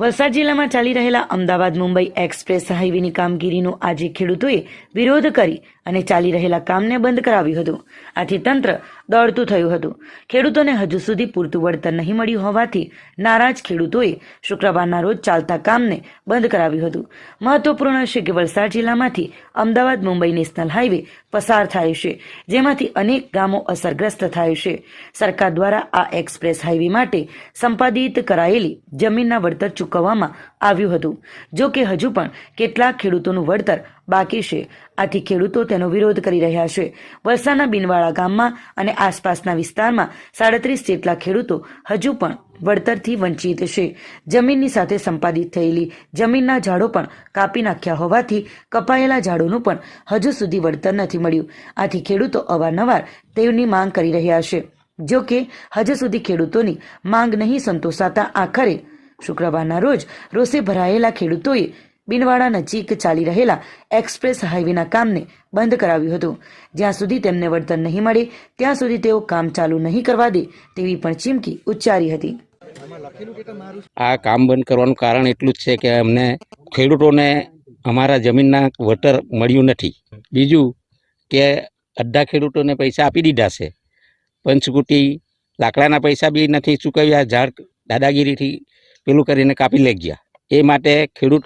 વલસાડ જિલ્લામાં ચાલી રહેલા અમદાવાદ મુંબઈ એક્સપ્રેસ હાઈવેની કામગીરીનો આજે ખેડૂતોએ વિરોધ કરી અને ચાલી રહેલા કામને બંધ કરાવ્યું હતું. આથી તંત્ર દોડતું થયું હતું. ખેડૂતોને હજુ સુધી પૂરતું વળતર નહીં મળ્યું હોવાથી નારાજ ખેડૂતોએ શુક્રવારના રોજ ચાલતા કામને બંધ કરાવ્યું હતું. મહત્વપૂર્ણ છે કે વલસાડ જિલ્લામાંથી અમદાવાદ, મુંબઈ નેશનલ હાઈવે પસાર થાય છે, જેમાંથી અનેક ગામો અસરગ્રસ્ત થાય છે. સરકાર દ્વારા આ એક્સપ્રેસ હાઈવે માટે સંપાદિત કરાયેલી જમીનના વળતર ચૂકવવામાં આવ્યું હતું. જો કે હજુ પણ કેટલાક ખેડૂતોનું વળતર બાકી છે. આથી ખેડૂતો તેનો વિરોધ કરી રહ્યા છે. વલસાડના બિનવાડા ગામમાં અને આસપાસના વિસ્તારમાં સાડત્રીસ જેટલા ખેડૂતો હજુ પણ વળતરથી વંચિત છે. જમીનની સાથે સંપાદિત થયેલી જમીનના ઝાડો પણ કાપી નાખ્યા હોવાથી કપાયેલા ઝાડોનું પણ હજુ સુધી વળતર નથી મળ્યું. આથી ખેડૂતો અવારનવાર તેઓની માંગ કરી રહ્યા છે. જો કે, હજુ સુધી ખેડૂતોની માંગ નહીં સંતોષાતા આખરે શુક્રવારના રોજ રોષે ભરાયેલા ખેડૂતોએ બિનવાડા નજીક ચાલી રહેલા એક્સપ્રેસ હાઈવેના કામને બંધ કરાવ્યું હતું. જ્યાં સુધી તેમને વળતર નહીં મળે, ત્યાં સુધી તેઓ કામ ચાલુ નહીં કરવા દે તેવી પણ ચીમકી ઉચ્ચારી હતી. આ કામ બંધ કરવાનું કારણ એટલું જ છે કે અમને ખેડૂતોને અમારા જમીનના વળતર મળ્યું નથી. બીજું કે અડધા ખેડૂતોને પૈસા આપી દીધા છે. પંચકુટી લાકડાના પૈસા બી નથી ચૂકવ્યા, ઝાડ દાદાગીરીથી પેલું કરીને કાપી લઈ ગયા. એ માટે ખેડૂત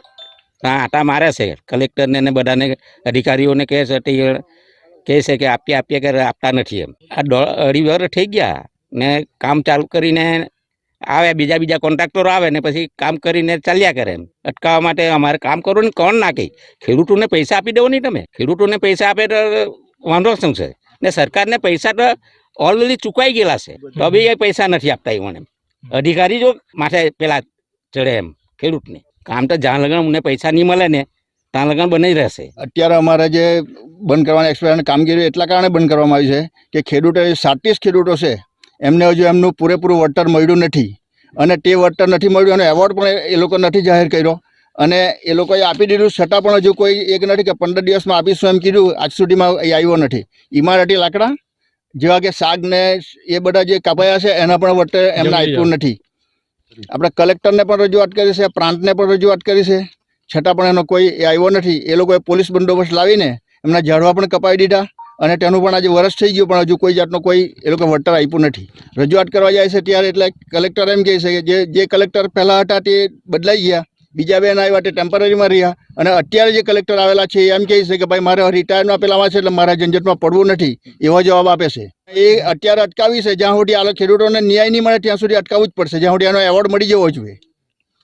આટા મારે છે. કલેક્ટરને ને બધાને અધિકારીઓને કહે છે કહે છે કે આપીએ આપીએ કે આપતા નથી એમ. આ અઢી વર થઈ ગયા ને કામ ચાલુ કરીને આવે, બીજા બીજા કોન્ટ્રાક્ટરો આવે ને પછી કામ કરીને ચાલ્યા કરે એમ. અટકાવવા માટે અમારે કામ કરવું ને કોણ ના કહે ખેડૂતોને પૈસા આપી દેવો નહીં તમે. ખેડૂતોને પૈસા આપે તો વાંધો શું છે? ને સરકારને પૈસા તો ઓલરેડી ચૂકવાઈ ગયેલા છે. તો બી એ પૈસા નથી આપતા એમને એમ. અધિકારી જો માથે પેલા ચડે એમ, ખેડૂતને. કામ તો જ્યાં લગન અમને પૈસા નહીં મળે ને ત્યાં લગન બની રહેશે. અત્યારે અમારે જે બંધ કરવાની એક્સપાયરની કામગીરી એટલા કારણે બંધ કરવામાં આવી છે કે ખેડૂતો સાતીસ ખેડૂતો છે એમને હજુ એમનું પૂરેપૂરું વળતર મળ્યું નથી. અને તે વળતર નથી મળ્યું અને એવોર્ડ પણ એ લોકો નથી જાહેર કર્યો. અને એ લોકોએ આપી દીધું છતાં પણ હજુ કોઈ એક નથી કે પંદર દિવસમાં આપીશું એમ કીધું આજ સુધીમાં એ આવ્યો નથી. ઇમારતી લાકડા જેવા કે શાક ને એ બધા જે કપાયા છે એના પણ વળતર એમને આપ્યું નથી. આપણે કલેક્ટરને પણ રજૂઆત કરી છે, પ્રાંતને પણ રજૂઆત કરી છે. છતાં પણ એનો કોઈ આવ્યો નથી. એ લોકોએ પોલીસ બંદોબસ્ત લાવીને એમના ઝાડવા પણ કપાવી દીધા અને તેનું પણ આજે વરસ થઈ ગયું, પણ હજુ કોઈ જાતનો કોઈ એ લોકો વળતર આપ્યું નથી. રજૂઆત કરવા જાય છે ત્યારે એટલે કલેક્ટર એમ કહે છે કે જે જે કલેક્ટર પહેલાં હતા તે બદલાઈ ગયા. બીજા બેન આવ્યા તે ટેમ્પરરીમાં રહ્યા અને અત્યારે જે કલેક્ટર આવેલા છે એમ કહે છે કે ભાઈ મારે રિટાયરમાં પેલામાં છે એટલે મારા ઝંઝટમાં પડવું નથી. એવો જવાબ આપે છે. એ અત્યારે અટકાવી છે. જ્યાં સુધી આ ખેડૂતોને ન્યાય નહીં મળે ત્યાં સુધી અટકાવવું જ પડશે. જ્યાં સુધી એનો એવોર્ડ મળી જવો જોઈએ.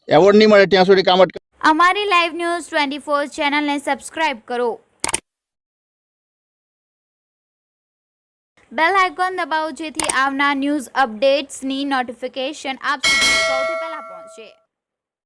એવોર્ડ નહીં મળે ત્યાં સુધી કામ અટકાવ અમારી લાઈવ ન્યૂઝ ટ્વેન્ટી ફોર ચેનલને સબસ્ક્રાઇબ કરો. બેલ આઇકોન દબાવો જેથી આવનાર ન્યૂઝ અપડેટ્સની નોટિફિકેશન આપ સુધી સૌથી પહેલા પહોંચે.